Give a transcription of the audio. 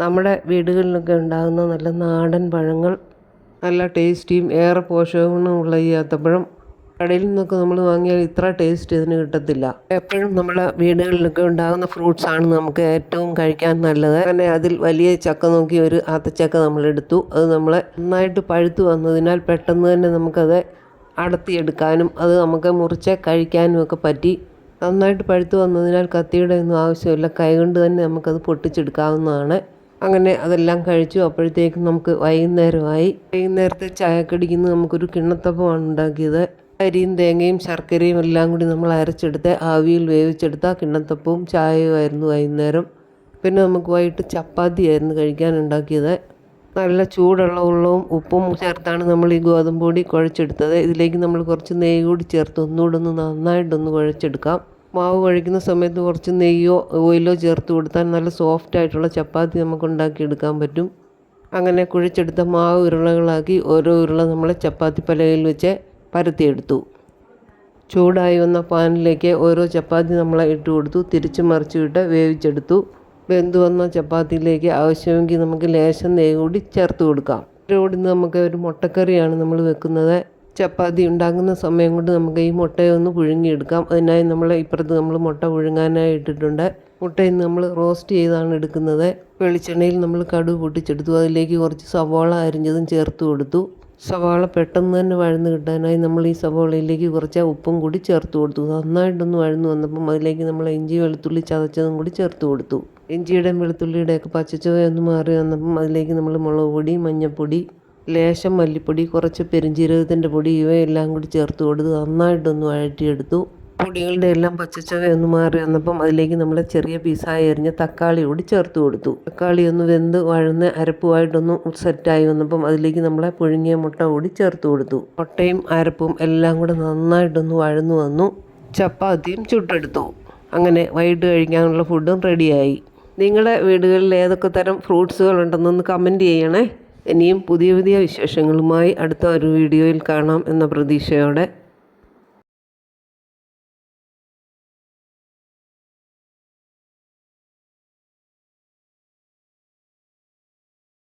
നമ്മുടെ വീടുകളിലൊക്കെ ഉണ്ടാകുന്ന നല്ല നാടൻ പഴങ്ങൾ നല്ല ടേസ്റ്റിയും ഏറെ പോഷകഗുണമുള്ള ഈ ഏത്തപ്പഴം കടയിൽ നിന്നൊക്കെ നമ്മൾ വാങ്ങിയാൽ ഇത്ര ടേസ്റ്റ് ഇതിന് കിട്ടത്തില്ല. എപ്പോഴും നമ്മുടെ വീടുകളിലൊക്കെ ഉണ്ടാകുന്ന ഫ്രൂട്ട്സ് ആണ് നമുക്ക് ഏറ്റവും കഴിക്കാൻ നല്ലത്. അങ്ങനെ അതിൽ വലിയ ചക്ക നോക്കി ഒരു ആത്തച്ചക്ക നമ്മൾ എടുത്തു. അത് നമ്മൾ നന്നായിട്ട് പഴുത്തു വന്നതിനാൽ പെട്ടെന്ന് തന്നെ നമുക്കത് അടത്തിയെടുക്കാനും അത് നമുക്ക് മുറിച്ച് കഴിക്കാനും ഒക്കെ പറ്റി. നന്നായിട്ട് പഴുത്തു വന്നതിനാൽ കത്തിയുടെ ഒന്നും ആവശ്യമില്ല. കൈകൊണ്ട് തന്നെ നമുക്കത് പൊട്ടിച്ചെടുക്കാവുന്നതാണ്. അങ്ങനെ അതെല്ലാം കഴിച്ചു. അപ്പോഴത്തേക്കും നമുക്ക് വൈകുന്നേരമായി. വൈകുന്നേരത്തെ ചായ ചായക്കടിക്കുന്ന നമുക്കൊരു കിണ്ണത്തപ്പമാണ് ഉണ്ടാക്കിയത്. അരിയും തേങ്ങയും ശർക്കരയും എല്ലാം കൂടി നമ്മൾ അരച്ചെടുത്ത് ആവിയിൽ വേവിച്ചെടുത്ത കിണ്ണത്തപ്പവും ചായയുമായിരുന്നു വൈകുന്നേരം. പിന്നെ നമുക്ക് വൈകിട്ട് ചപ്പാത്തിയായിരുന്നു കഴിക്കാൻ ഉണ്ടാക്കിയത്. നല്ല ചൂടുള്ള വെള്ളവും ഉപ്പും ചേർത്താണ് നമ്മൾ ഈ ഗോതമ്പ് പൊടി കുഴച്ചെടുത്തത്. ഇതിലേക്ക് നമ്മൾ കുറച്ച് നെയ്യ് കൂടി ചേർത്ത് ഒന്നുകൂടെ ഒന്ന് നന്നായിട്ടൊന്ന് കുഴച്ചെടുക്കാം. മാവ് കുഴയ്ക്കുന്ന സമയത്ത് കുറച്ച് നെയ്യോ ഓയിലോ ചേർത്ത് കൊടുത്താൽ നല്ല സോഫ്റ്റ് ആയിട്ടുള്ള ചപ്പാത്തി നമുക്ക് ഉണ്ടാക്കിയെടുക്കാൻ പറ്റും. അങ്ങനെ കുഴിച്ചെടുത്ത മാവ് ഉരുളകളാക്കി ഓരോ ഉരുള നമ്മൾ ചപ്പാത്തി പലകയിൽ വെച്ച് പരത്തിയെടുത്തു. ചൂടായി വന്ന പാനിലേക്ക് ഓരോ ചപ്പാത്തി നമ്മൾ ഇട്ട് കൊടുത്തു. തിരിച്ച് മറിച്ച് ഇട്ട് വേവിച്ചെടുത്തു. വെന്ത് വന്ന ചപ്പാത്തിയിലേക്ക് ആവശ്യമെങ്കിൽ നമുക്ക് ലേശം നെയ്യ് കൂടി ചേർത്ത് കൊടുക്കാം. ഇതിലൂടെ നമുക്ക് ഒരു മുട്ടക്കറിയാണ് നമ്മൾ വെക്കുന്നത്. ചപ്പാത്തി ഉണ്ടാക്കുന്ന സമയം കൊണ്ട് നമുക്ക് ഈ മുട്ടയൊന്ന് പുഴുങ്ങിയെടുക്കാം. അതിനായി നമ്മൾ ഇപ്പുറത്ത് നമ്മൾ മുട്ട പുഴുങ്ങാനായി ഇട്ടിട്ടുണ്ട്. മുട്ടയിൽ നമ്മൾ റോസ്റ്റ് ചെയ്താണ് എടുക്കുന്നത്. വെളിച്ചെണ്ണയിൽ നമ്മൾ കടുക് പൊട്ടിച്ചെടുത്തു. അതിലേക്ക് കുറച്ച് സവാള അരിഞ്ഞതും ചേർത്ത് കൊടുത്തു. സവാള പെട്ടെന്ന് തന്നെ വഴന്ന് കിട്ടാനായി നമ്മൾ ഈ സവാളയിലേക്ക് കുറച്ച് ഉപ്പും കൂടി ചേർത്ത് കൊടുത്തു. നന്നായിട്ടൊന്ന് വഴന്ന് വന്നപ്പം അതിലേക്ക് നമ്മൾ ഇഞ്ചി വെളുത്തുള്ളി ചതച്ചതും കൂടി ചേർത്ത് കൊടുത്തു. ഇഞ്ചിയുടെയും വെളുത്തുള്ളിയുടെയൊക്കെ പച്ചച്ചുവയൊന്ന് മാറി വന്നപ്പം അതിലേക്ക് നമ്മൾ മുളക് പൊടി മഞ്ഞൾപ്പൊടി ലേശം മല്ലിപ്പൊടി കുറച്ച് പെരിഞ്ജീരകത്തിന്റെ പൊടി ഇവയെല്ലാം കൂടി ചേർത്ത് കൊടുത്ത് നന്നായിട്ടൊന്ന് വഴറ്റിയെടുത്തു. പൊടികളുടെ എല്ലാം പച്ചച്ചവ ഒന്ന് മാറി വന്നപ്പം അതിലേക്ക് നമ്മൾ ചെറിയ പീസായി എറിഞ്ഞ തക്കാളി കൂടി ചേർത്ത് കൊടുത്തു. തക്കാളി ഒന്ന് വെന്ത് വഴന്ന് അരപ്പുമായിട്ടൊന്ന് സെറ്റായി വന്നപ്പം അതിലേക്ക് നമ്മളെ പുഴുങ്ങിയ മുട്ട കൂടി ചേർത്ത് കൊടുത്തു. മുട്ടയും അരപ്പും എല്ലാം കൂടെ നന്നായിട്ടൊന്ന് വഴന്നു വന്നു. ചപ്പാത്തിയും ചുട്ടെടുത്തു. അങ്ങനെ വൈകിട്ട് കഴിക്കാനുള്ള ഫുഡും റെഡിയായി നിങ്ങളുടെ വീടുകളിൽ ഏതൊക്കെ തരം ഫ്രൂട്ട്സുകൾ ഉണ്ടെന്നൊന്ന് കമന്റ് ചെയ്യണേ. ഇനിയും പുതിയ പുതിയ വിശേഷങ്ങളുമായി അടുത്ത ഒരു വീഡിയോയിൽ കാണാം എന്ന പ്രതീക്ഷയോടെ